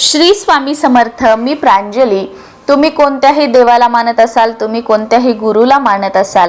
श्री स्वामी समर्थ मी प्रांजली. तुम्ही कोणत्याही देवाला मानत असाल तुम्ही कोणत्याही गुरुला मानत असाल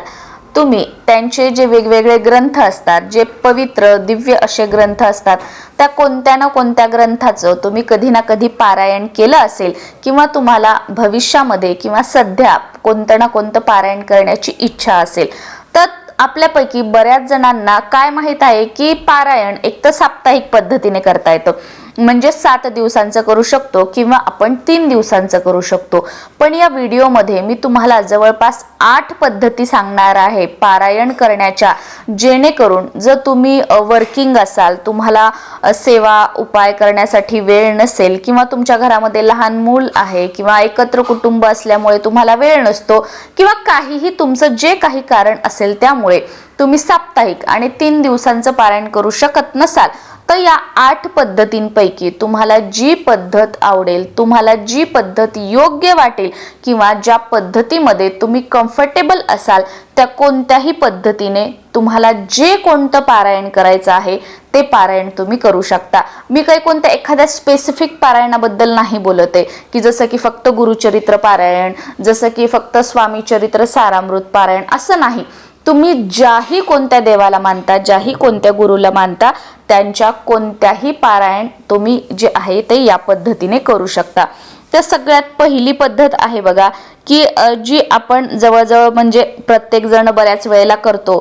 तुम्ही त्यांचे जे वेगवेगळे ग्रंथ असतात जे पवित्र दिव्य असे ग्रंथ असतात त्या कोणत्या ना कोणत्या ग्रंथाचं तुम्ही कधी ना कधी पारायण केलं असेल किंवा तुम्हाला भविष्यामध्ये किंवा सध्या कोणतं ना कोणतं पारायण करण्याची इच्छा असेल तर आपल्यापैकी बऱ्याच जणांना काय माहीत आहे की पारायण एक तर साप्ताहिक पद्धतीने करता येतं. म्हणजे सात दिवसांचं करू शकतो किंवा आपण तीन दिवसांचं करू शकतो. पण या व्हिडिओमध्ये मी तुम्हाला जवळपास आठ पद्धती सांगणार आहे पारायण करण्याच्या. जेणेकरून जर तुम्ही वर्किंग असाल तुम्हाला सेवा उपाय करण्यासाठी वेळ नसेल किंवा तुमच्या घरामध्ये लहान मूल आहे किंवा एकत्र कुटुंब असल्यामुळे तुम्हाला वेळ नसतो किंवा काहीही तुमचं जे काही कारण असेल त्यामुळे तुम्ही साप्ताहिक आणि तीन दिवसांचं पारायण करू शकत नसाल तर या आठ पद्धतींपैकी तुम्हाला जी पद्धत आवडेल तुम्हाला जी पद्धत योग्य वाटेल किंवा ज्या पद्धतीमध्ये तुम्ही कम्फर्टेबल असाल त्या कोणत्याही पद्धतीने तुम्हाला जे कोणतं पारायण करायचं आहे ते पारायण तुम्ही करू शकता. मी काही कोणत्या एखाद्या स्पेसिफिक पारायणाबद्दल नाही बोलत आहे की जसं की फक्त गुरुचरित्र पारायण जसं की फक्त स्वामी चरित्र सारामृत पारायण असं नाही. तुम्ही ज्याही कोणत्या देवाला मानता ज्याही कोणत्या गुरुला मानता त्यांच्या कोणत्याही पारायण तुम्ही जे आहे ते या पद्धतीने करू शकता. तर सगळ्यात पहिली पद्धत आहे बघा की जी आपण जवळजवळ म्हणजे प्रत्येक जण बऱ्याच वेळेला करतो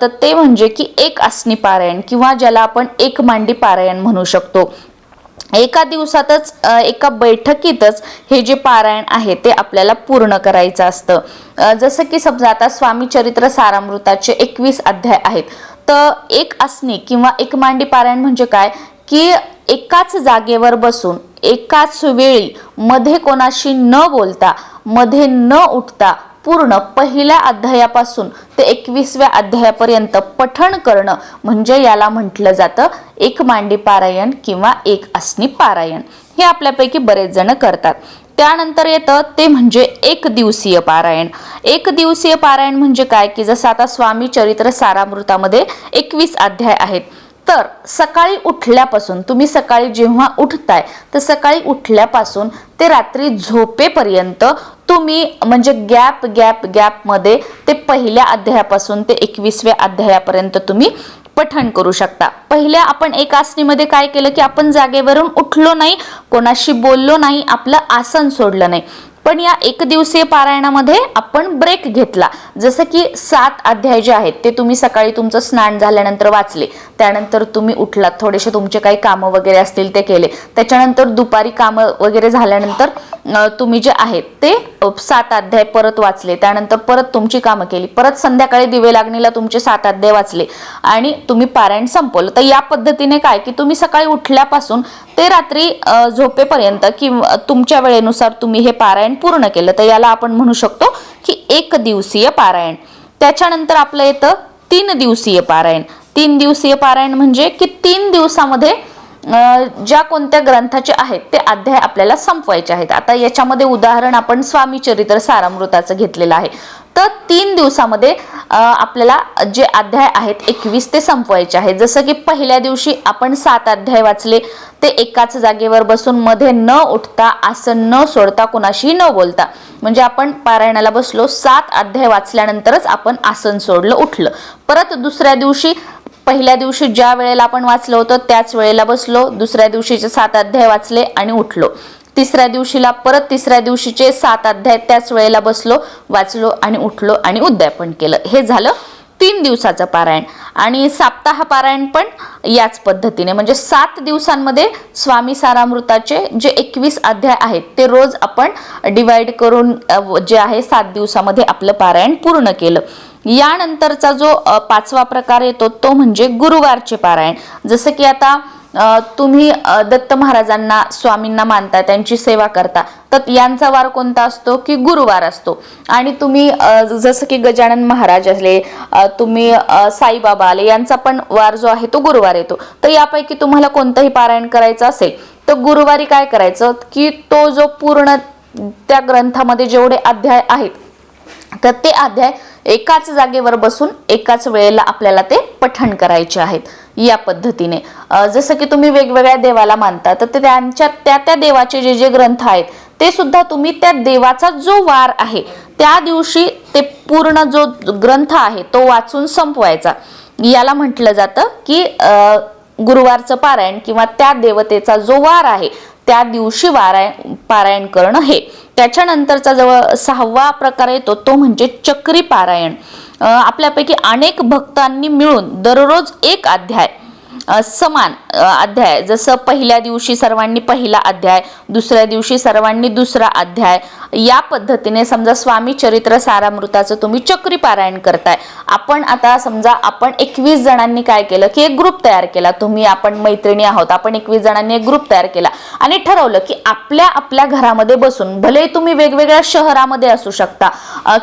तर ते म्हणजे की एक आसनी पारायण किंवा ज्याला आपण एक मांडी पारायण म्हणू शकतो. एका दिवसातच एका बैठकीतच हे जे पारायण आहे ते आपल्याला पूर्ण करायचं असतं. जसं की समजा आता स्वामी चरित्र सारामृताचे एकवीस अध्याय आहेत. तर एक आसनी किंवा एक मांडी पारायण म्हणजे काय? की एकाच जागेवर बसून एकाच वेळी मध्ये कोणाशी न बोलता मध्ये न उठता पूर्ण पहिल्या अध्यायापासून ते एकवीसव्या अध्यायापर्यंत पठण करणं म्हणजे याला म्हटलं जातं एक मांडी पारायण किंवा एक आसनी पारायण. हे आपल्यापैकी बरेच जण करतात. त्यानंतर येतं ते म्हणजे एक दिवसीय पारायण. एक दिवसीय पारायण म्हणजे काय? की जसं आता स्वामी चरित्र सारामृतामध्ये एकवीस अध्याय आहेत. तर सकाळी उठल्यापासून तुम्ही सकाळी जेव्हा उठताय तर सकाळी उठल्यापासून ते रात्री झोपेपर्यंत तुम्ही म्हणजे गॅप गॅप गॅपमध्ये ते पहिल्या अध्यायापासून ते एकवीसव्या अध्यायापर्यंत तुम्ही पठण करू शकता. पहिल्या आपण एक आसनीमध्ये काय केलं की आपण जागेवरून उठलो नाही कोणाशी बोललो नाही आपलं आसन सोडलं नाही. पण या एक दिवसीय पारायणामध्ये आपण ब्रेक घेतला. जसं की सात अध्याय जे आहेत ते तुम्ही सकाळी तुमचं स्नान झाल्यानंतर वाचले. त्यानंतर तुम्ही उठलात थोडेसे तुमचे काही कामं वगैरे असतील ते केले. त्याच्यानंतर दुपारी कामं वगैरे झाल्यानंतर तुम्ही जे आहेत ते सात अध्याय परत वाचले. त्यानंतर परत तुमची कामं केली. परत संध्याकाळी दिवे लागणीला तुमचे सात अध्याय वाचले. आणि तुम्ही पारायण संपवलं. तर या पद्धतीने काय? की तुम्ही सकाळी उठल्यापासून ते रात्री झोपेपर्यंत किंवा तुमच्या वेळेनुसार तुम्ही हे पारायण पूर्ण केलं. तर याला आपण म्हणू शकतो की एक दिवसीय पारायण. त्याच्यानंतर आपलं येतं तीन दिवसीय पारायण. तीन दिवसीय पारायण म्हणजे की तीन दिवसामध्ये ज्या कोणत्या ग्रंथाचे आहेत ते अध्याय आपल्याला संपवायचे आहेत. आता याच्यामध्ये उदाहरण आपण स्वामी चरित्र सारामृताचं घेतलेलं आहे. तर तीन दिवसामध्ये आपल्याला जे अध्याय आहेत एकवीस ते संपवायचे आहेत. जसं की पहिल्या दिवशी आपण सात अध्याय वाचले ते एकाच जागेवर बसून मध्ये न उठता आसन न सोडता कोणाशी न बोलता म्हणजे आपण पारायणाला बसलो सात अध्याय वाचल्यानंतरच आपण आसन सोडलं उठलं. परत दुसऱ्या दिवशी पहिल्या दिवशी ज्या वेळेला आपण वाचलं होतं त्याच वेळेला बसलो दुसऱ्या दिवशीचे सात अध्याय वाचले आणि उठलो. तिसऱ्या दिवशीला परत तिसऱ्या दिवशीचे सात अध्याय त्याच वेळेला बसलो वाचलो आणि उठलो आणि उद्यापन केलं. हे झालं तीन दिवसाचं पारायण आणि साप्ताह पारायण पण याच पद्धतीने. म्हणजे सात दिवसांमध्ये स्वामी सारामृताचे जे एकवीस अध्याय आहेत ते रोज आपण डिवाइड करून जे आहे सात दिवसामध्ये आपलं पारायण पूर्ण केलं. यानंतरचा जो पाचवा प्रकार येतो तो म्हणजे गुरुवारचे पारायण. जसं की आता तुम्ही दत्त महाराजांना स्वामींना मानता त्यांची सेवा करता. तर यांचा वार कोणता असतो की गुरुवार असतो? आणि तुम्ही जसं की गजानन महाराज असले तुम्ही साईबाबा आले यांचा पण वार जो आहे तो गुरुवार येतो. तर यापैकी तुम्हाला कोणतंही पारायण करायचं असेल तर गुरुवारी काय करायचं? की तो जो पूर्ण त्या ग्रंथामध्ये जेवढे अध्याय आहेत तर ते अध्याय एकाच जागेवर बसून एकाच वेळेला आपल्याला ते पठण करायचे आहेत या पद्धतीने. जसं की तुम्ही वेगवेगळ्या देवाला मानता तर ते त्यांच्या त्या त्या देवाचे जे जे ग्रंथ आहेत ते सुद्धा तुम्ही त्या देवाचा जो वार आहे त्या दिवशी ते पूर्ण जो ग्रंथ आहे तो वाचून संपवायचा. याला म्हटलं जातं की गुरुवारचं पारायण किंवा त्या देवतेचा जो वार आहे त्या दिवशी वाराय पारायण करणं हे. त्याच्यानंतरचा जवळ सहावा प्रकार येतो तो म्हणजे चक्री पारायण आपल्यापैकी अनेक भक्तांनी मिळून दररोज एक अध्याय समान अध्याय. जसं पहिल्या दिवशी सर्वांनी पहिला अध्याय दुसऱ्या दिवशी सर्वांनी दुसरा अध्याय या पद्धतीने समजा स्वामी चरित्र सारामृताचं तुम्ही चक्री पारायण करताय. आपण आता समजा आपण एकवीस जणांनी काय केलं की एक ग्रुप तयार केला. तुम्ही आपण मैत्रिणी आहोत आपण एकवीस जणांनी एक ग्रुप तयार केला. आणि ठरवलं की आपल्या आपल्या घरामध्ये बसून भले तुम्ही वेगवेगळ्या शहरामध्ये असू शकता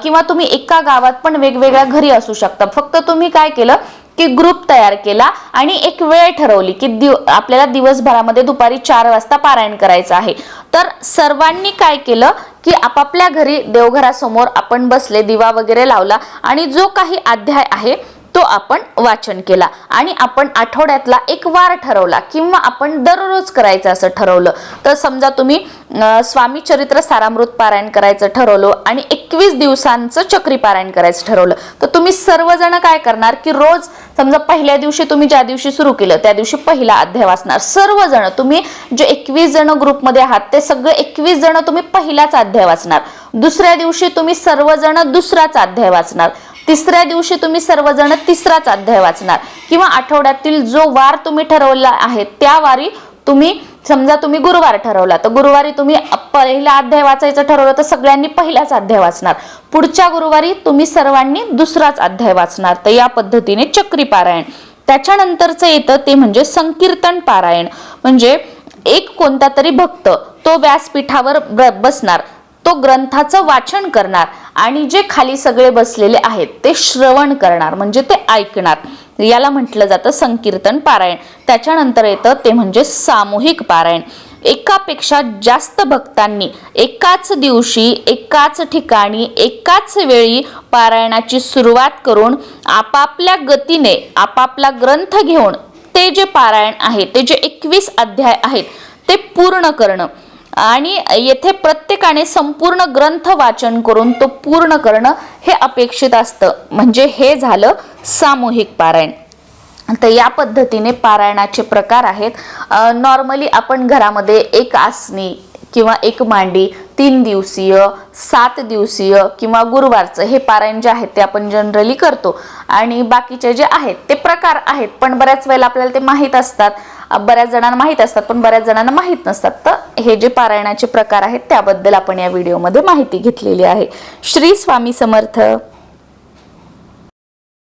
किंवा तुम्ही एका गावात पण वेगवेगळ्या घरी असू शकता फक्त तुम्ही काय केलं की ग्रुप तयार केला आणि एक वेळ ठरवली की दिव आपल्याला दिवसभरामध्ये दुपारी चार वाजता पारायण करायचं आहे. तर सर्वांनी काय केलं की आपापल्या घरी देवघरासमोर आपण बसले दिवा वगैरे लावला आणि जो काही अध्याय आहे तो आपण वाचन केला. आणि आपण आठवड्यातला एक वार ठरवला किंवा आपण दररोज करायचं असं ठरवलं. तर समजा तुम्ही स्वामी चरित्र सारामृत पारायण करायचं ठरवलं आणि एकवीस दिवसांचं चक्री पारायण करायचं ठरवलं. तर तुम्ही सर्वजण काय करणार की रोज समजा पहिल्या दिवशी तुम्ही ज्या दिवशी सुरू केलं त्या दिवशी पहिला अध्याय वाचणार. सर्वजण तुम्ही जे एकवीस जण ग्रुपमध्ये आहात ते सगळे एकवीस जण तुम्ही पहिलाच अध्याय वाचणार. दुसऱ्या दिवशी तुम्ही सर्वजण दुसराच अध्याय वाचणार. तिसऱ्या दिवशी तुम्ही सर्वजण तिसराच अध्याय वाचणार. किंवा आठवड्यातील जो वार तुम्ही ठरवला आहे त्या वारी तुम्ही समजा तुम्ही गुरुवार ठरवला तर गुरुवारी तुम्ही पहिला अध्याय वाचायचं ठरवलं तर सगळ्यांनी पहिलाच अध्याय वाचणार. पुढच्या गुरुवारी तुम्ही सर्वांनी दुसराच अध्याय वाचणार. तर या पद्धतीने चक्री पारायण. त्याच्यानंतरचं येतं ते म्हणजे संकीर्तन पारायण. म्हणजे एक कोणता तरी भक्त तो व्यासपीठावर बसणार. तो ग्रंथाचं वाचन करणार आणि जे खाली सगळे बसलेले आहेत ते श्रवण करणार. म्हणजे ते ऐकणार. याला म्हटलं जातं संकीर्तन पारायण. त्याच्यानंतर येतं ते म्हणजे सामूहिक पारायण. एकापेक्षा जास्त भक्तांनी एकाच दिवशी एकाच ठिकाणी एकाच वेळी पारायणाची सुरुवात करून आपापल्या गतीने आपापला ग्रंथ घेऊन ते जे पारायण आहे ते जे एकवीस अध्याय आहेत ते पूर्ण करणं. आणि येथे प्रत्येकाने संपूर्ण ग्रंथ वाचन करून तो पूर्ण करणं हे अपेक्षित असतं. म्हणजे हे झालं सामूहिक पारायण. तर या पद्धतीने पारायणाचे प्रकार आहेत. नॉर्मली आपण घरामध्ये एक आसनी किंवा एक मांडी तीन दिवसीय सात दिवसीय किंवा गुरुवारचं हे पारायण जे आहेत ते आपण जनरली करतो. आणि बाकीचे जे आहेत ते प्रकार आहेत. पण बऱ्याच वेळेला आपल्याला ते माहीत असतात. बऱ्याच जणांना माहीत असतात पण बऱ्याच जणांना माहीत नसतात. तर हे जे पारायणाचे प्रकार आहेत त्याबद्दल आपण या व्हिडिओमध्ये माहिती घेतलेली आहे. श्री स्वामी समर्थ.